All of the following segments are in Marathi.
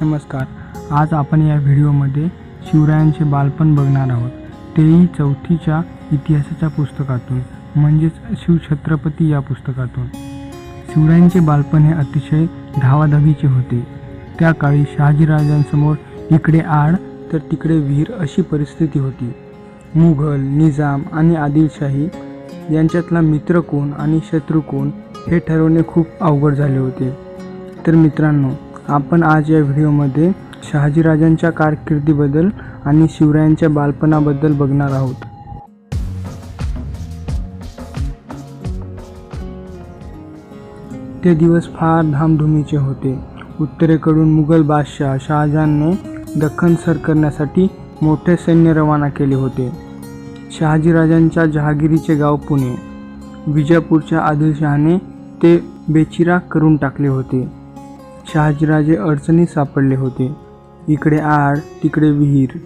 नमस्कार. आज आपण या व्हिडिओमध्ये शिवरायांचे बालपण बघणार आहोत. तेही चौथीच्या इतिहासाच्या पुस्तकातून म्हणजेच शिवछत्रपती या पुस्तकातून. शिवरायांचे बालपण हे अतिशय धावाधावीचे होते. त्या काळी शहाजीराजांसमोर इकडे आड तर तिकडे विहीर अशी परिस्थिती होती. मुघल निजाम आणि आदिलशाही यांच्यातला मित्र कोण आणि शत्रू कोण हे ठरवणे खूप अवघड झाले होते. तर मित्रांनो आपण आज या व्हिडिओमध्ये शहाजीराजांच्या कारकिर्दीबद्दल आणि शिवरायांच्या बालपणाबद्दल बघणार आहोत. ते दिवस फार धामधुमीचे होते. उत्तरेकडून मुघल बादशाह शहाजहानने दख्खन सर करण्यासाठी मोठे सैन्य रवाना केले होते. शहाजीराजांच्या जहागिरीचे गाव पुणे. विजापूरच्या आदिलशहाने ते बेचिराग करून टाकले होते. शहाजीराजे अडचणीत सापडले होते. इकडे आड तिकडे विहीर.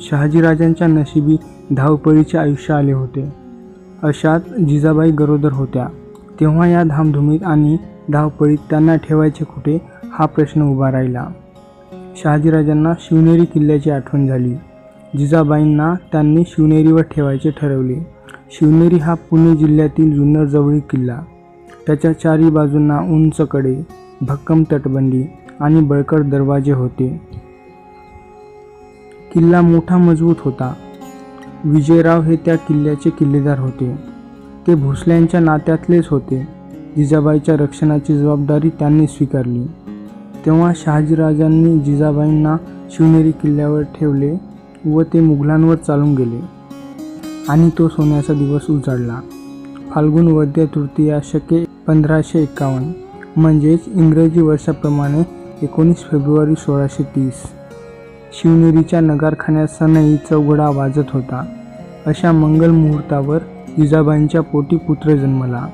शहाजीराजांच्या नशिबी धावपळीचे आयुष्य आले होते. अशात जिजाबाई गरोदर होत्या. तेव्हा या धामधुमीत आणि धावपळीत त्यांना ठेवायचे कुठे हा प्रश्न उभा राहिला. शहाजीराजांना शिवनेरी किल्ल्याची आठवण झाली. जिजाबाईंना त्यांनी शिवनेरीवर ठेवायचे ठरवले. शिवनेरी हा पुणे जिल्ह्यातील जुन्नरजवळील किल्ला. त्याच्या चारी बाजूंना उंचकडे भक्कम तटबंदी आणि बळकट दरवाजे होते. किल्ला मोठा मजबूत होता. विजयराव हे त्या किल्ल्याचे किल्लेदार होते. ते भोसल्यांच्या नात्यातलेच होते. जिजाबाईच्या रक्षणाची जबाबदारी त्यांनी स्वीकारली. तेव्हा शहाजीराजांनी जिजाबाईंना शिवनेरी किल्ल्यावर ठेवले व ते मुघलांवर चालून गेले आणि तो सोन्याचा दिवस उजाडला. फाल्गुन वद्य तृतीया शके पंधराशे एकावन्न. म्हणजेच इंग्रजी वर्षाप्रमाणे एकोणीस फेब्रुवारी सोळाशे तीस. शिवनेरीच्या नगारखान्यात सनई चौघडा वाजत होता. अशा मंगल मुहूर्तावर जिजाबाईंच्या पोटी पुत्र जन्मला.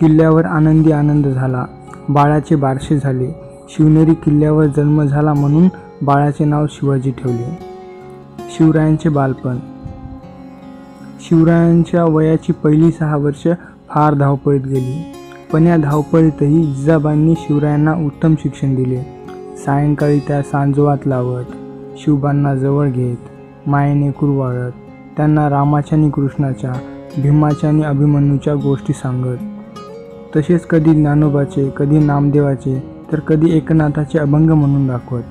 किल्ल्यावर आनंदी आनंद झाला. बाळाचे बारसे झाले. शिवनेरी किल्ल्यावर जन्म झाला म्हणून बाळाचे नाव शिवाजी ठेवले. शिवरायांचे बालपण. शिवरायांच्या वयाची पहिली सहा वर्ष फार धावपळीत गेली. पण या धावपळीतही जिजाबाईंनी शिवरायांना उत्तम शिक्षण दिले. सायंकाळी त्या सांजवात लावत शिवबांना जवळ घेत मायेने कुरवाळत त्यांना रामाच्या आणि कृष्णाच्या भीमाच्या आणि अभिमन्यूच्या गोष्टी सांगत. तसेच कधी ज्ञानोबाचे कधी नामदेवाचे तर कधी एकनाथाचे अभंग म्हणून दाखवत.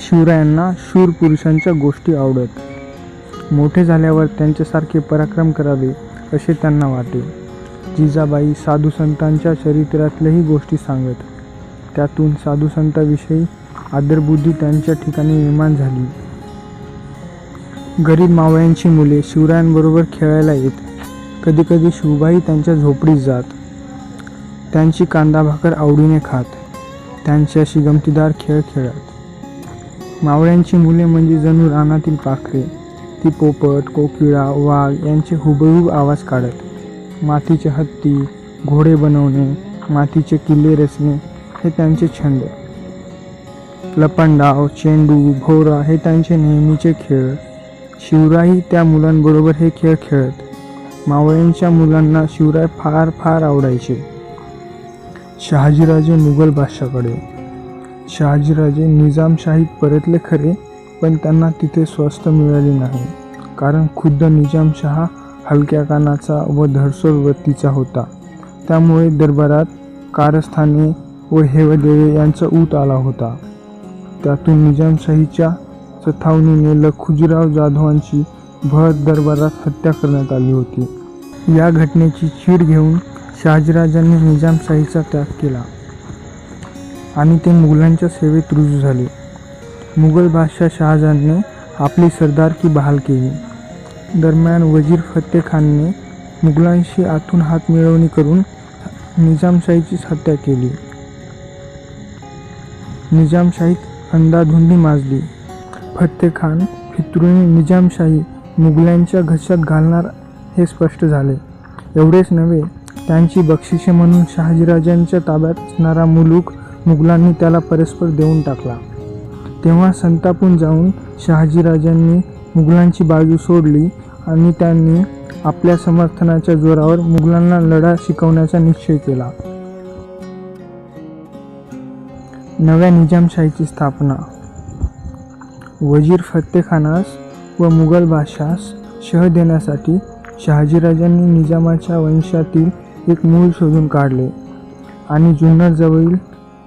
शिवरायांना शूर पुरुषांच्या गोष्टी आवडत. मोठे झाल्यावर त्यांच्यासारखे पराक्रम करावे असे त्यांना वाटे. जिजाबाई साधू संतांच्या चरित्रातल्याही गोष्टी सांगत. त्यातून साधू संतांविषयी आदरबुद्धी त्यांच्या ठिकाणी निर्माण झाली. गरीब मावळ्यांची मुले शिवरायांबरोबर खेळायला येत. कधीकधी शिवबाई त्यांच्या झोपडीत जात. त्यांची कांदा भाकर आवडीने खात. त्यांच्याशी गमतीदार खेळ खेळत. मावळ्यांची मुले म्हणजे जणू रानातील पाखरे. ती पोपट कोकिळा वाघ यांचे हुबेहूब आवाज काढत. मातीचे हत्ती घोडे बनवणे मातीचे किल्ले रचणे हे त्यांचे छंद. लपंडाव चेंडू भोवरा हे त्यांचे नेहमीचे खेळ. शिवराई त्या मुलांबरोबर हे खेळ खेळत. मावळ्यांच्या मुलांना शिवराय फार फार आवडायचे. शहाजीराजे मुघल बादशाकडे शहाजीराजे निजामशाहीत परतले खरे पण त्यांना तिथे स्वस्त मिळाले नाही. कारण खुद्द निजामशहा हलक्या कानाचा व धडसोड वृत्तीचा होता. त्यामुळे दरबारात कारस्थाने व हेवदेवे यांचा ऊत आला होता. त्यातून निजामशाहीच्या चथावणीने लखुजीराव जाधवांची भर दरबारात हत्या करण्यात आली होती. या घटनेची चीड घेऊन शहाजीराजांनी निजामशाहीचा त्याग केला आणि ते मुघलांच्या सेवेत रुजू झाले. मुघल बादशाह शहाजहानने आपली सरदारकी बहाल केली. दरम्यान वजीर फत्ते खानने मुघलांशी आतून हात मिळवणी करून निजामशाहीचीच हत्या केली. निजामशाहीत अंदाधुंदी माजली. फत्ते खान फित्रूने निजामशाही मुघलांच्या घशात घालणार हे स्पष्ट झाले. एवढेच नव्हे त्यांची बक्षिसे म्हणून शहाजीराजांच्या ताब्यात असणारा मुलूक मुघलांनी त्याला परस्पर देऊन टाकला. तेव्हा संतापून जाऊन शहाजीराजांनी मुघलांची बाजू सोडली आणि त्यांनी आपल्या समर्थनाच्या जोरावर मुघलांना लढा शिकवण्याचा निश्चय केला. नव्या निजामशाहीची स्थापना. वजीर फत्तेखानास व मुघल बादशास शह देण्यासाठी शहाजीराजांनी निजामाच्या वंशातील एक मूल शोधून काढले आणि जुन्नरजवळील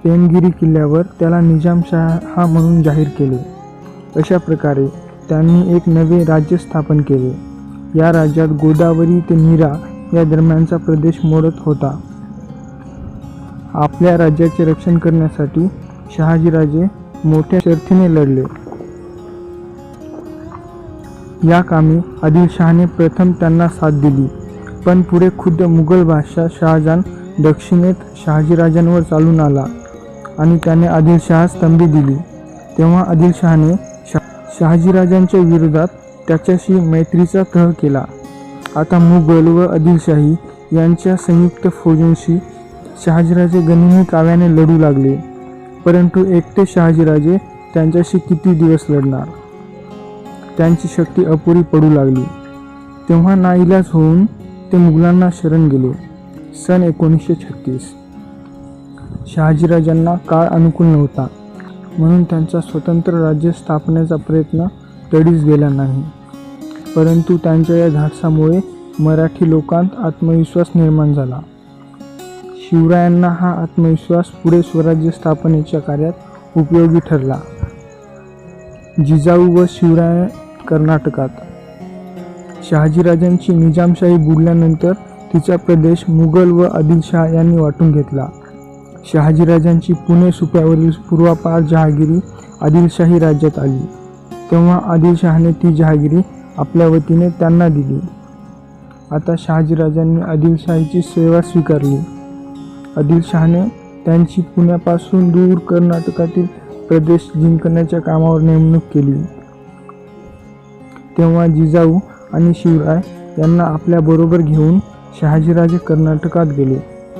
पेमगिरी किल्ल्यावर त्याला निजामशाह म्हणून जाहीर केले. अशा प्रकारे त्यांनी एक नवे राज्य स्थापन केले. या राज्यात गोदावरी ते नीरा या दरम्यानचा प्रदेश मोडत होता. आपल्या राज्याचे रक्षण करण्यासाठी शहाजीराजे मोठ्या शर्थीने लढले. या कामी आदिलशहाने प्रथम त्यांना साथ दिली पण पुढे खुद्द मुघल बादशाह शहाजहान दक्षिणेत शहाजीराजांवर चालून आला आणि त्याने आदिलशहास तंबी दिली. तेव्हा आदिलशहाने शहाजीराजांच्या विरोधात त्याच्याशी मैत्रीचा तह केला. आता मुघल व आदिलशाही यांच्या संयुक्त फौजांशी शहाजीराजे गनिमी काव्याने लढू लागले. परंतु एकटे शहाजीराजे त्यांच्याशी किती दिवस लढणार? त्यांची शक्ती अपुरी पडू लागली. तेव्हा नाईलाज होऊन ते मुघलांना शरण गेले. सन एकोणीसशे छत्तीस. शहाजीराजांना काळ अनुकूल नव्हता. म्हणून त्यांचा स्वतंत्र राज्य स्थापनेचा प्रयत्न तडीच गेला नाही. परंतु त्यांच्या या धाडसामुळे मराठी लोकांत आत्मविश्वास निर्माण झाला. शिवरायांना हा आत्मविश्वास पुढे स्वराज्य स्थापनेच्या कार्यात उपयोगी ठरला. जिजाऊ व शिवराय कर्नाटकात. शहाजीराजांची निजामशाही बुडल्यानंतर तिचा प्रदेश मुघल व आदिलशाह यांनी वाटून घेतला. शहाजीराजांची पुणे सुप्यावरील पूर्वापार जहागिरी आदिलशाही राज्यात आली. तेव्हा आदिलशहाने ती जहागिरी आपल्या वतीने त्यांना दिली. आता शहाजीराजांनी आदिलशाहीची सेवा स्वीकारली. आदिलशहाने त्यांची पुण्यापासून दूर कर्नाटकातील प्रदेश जिंकण्याच्या कामावर नेमणूक केली. तेव्हा जिजाऊ आणि शिवराय यांना आपल्याबरोबर घेऊन शहाजीराजे कर्नाटकात गेले.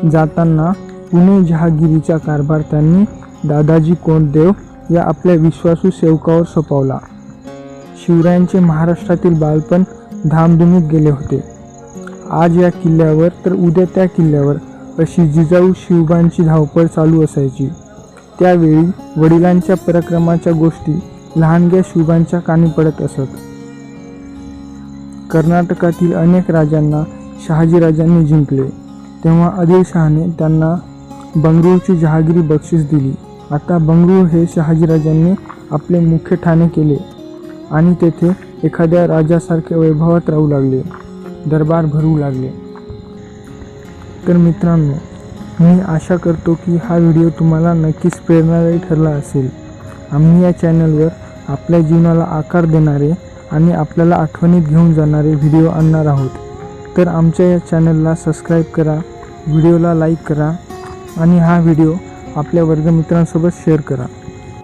जाताना पुणे जहागिरीचा कारभार त्यांनी दादाजी कोंडदेव या आपल्या विश्वासू सेवकावर सोपवला. शिवरायांचे महाराष्ट्रातील बालपण धामधुमीत गेले होते. आज या किल्ल्यावर तर उद्या त्या किल्ल्यावर अशी जिजाऊ शिवबांची धावपळ चालू असायची. त्यावेळी वडिलांच्या पराक्रमाच्या गोष्टी लहानग्या शिवबांच्या कानी पडत असत. कर्नाटकातील अनेक राजांना शहाजीराजांनी जिंकले. तेव्हा आदिलशहाने त्यांना बंगळूरची जहागिरी बक्षीस दिली. आता बंगळूर हे शहाजीराजांनी आपले मुख्य ठाणे केले. आणि तेथे एखाद्या राजासारखे वैभवात राहू लागले. दरबार भरू लागले. तर मित्रांनो मी आशा करतो की हा व्हिडिओ तुम्हाला नक्कीच प्रेरणादायी ठरला असेल. आम्ही या चॅनलवर आपल्या जीवनाला आकार देणारे आणि आपल्याला आठवणीत घेऊन जाणारे व्हिडिओ आणणार आहोत. तर आमच्या या चॅनलला सबस्क्राईब करा व्हिडिओला लाईक करा आणि हा व्हिडिओ आपल्या वर्गमित्रांसोबत शेअर करा.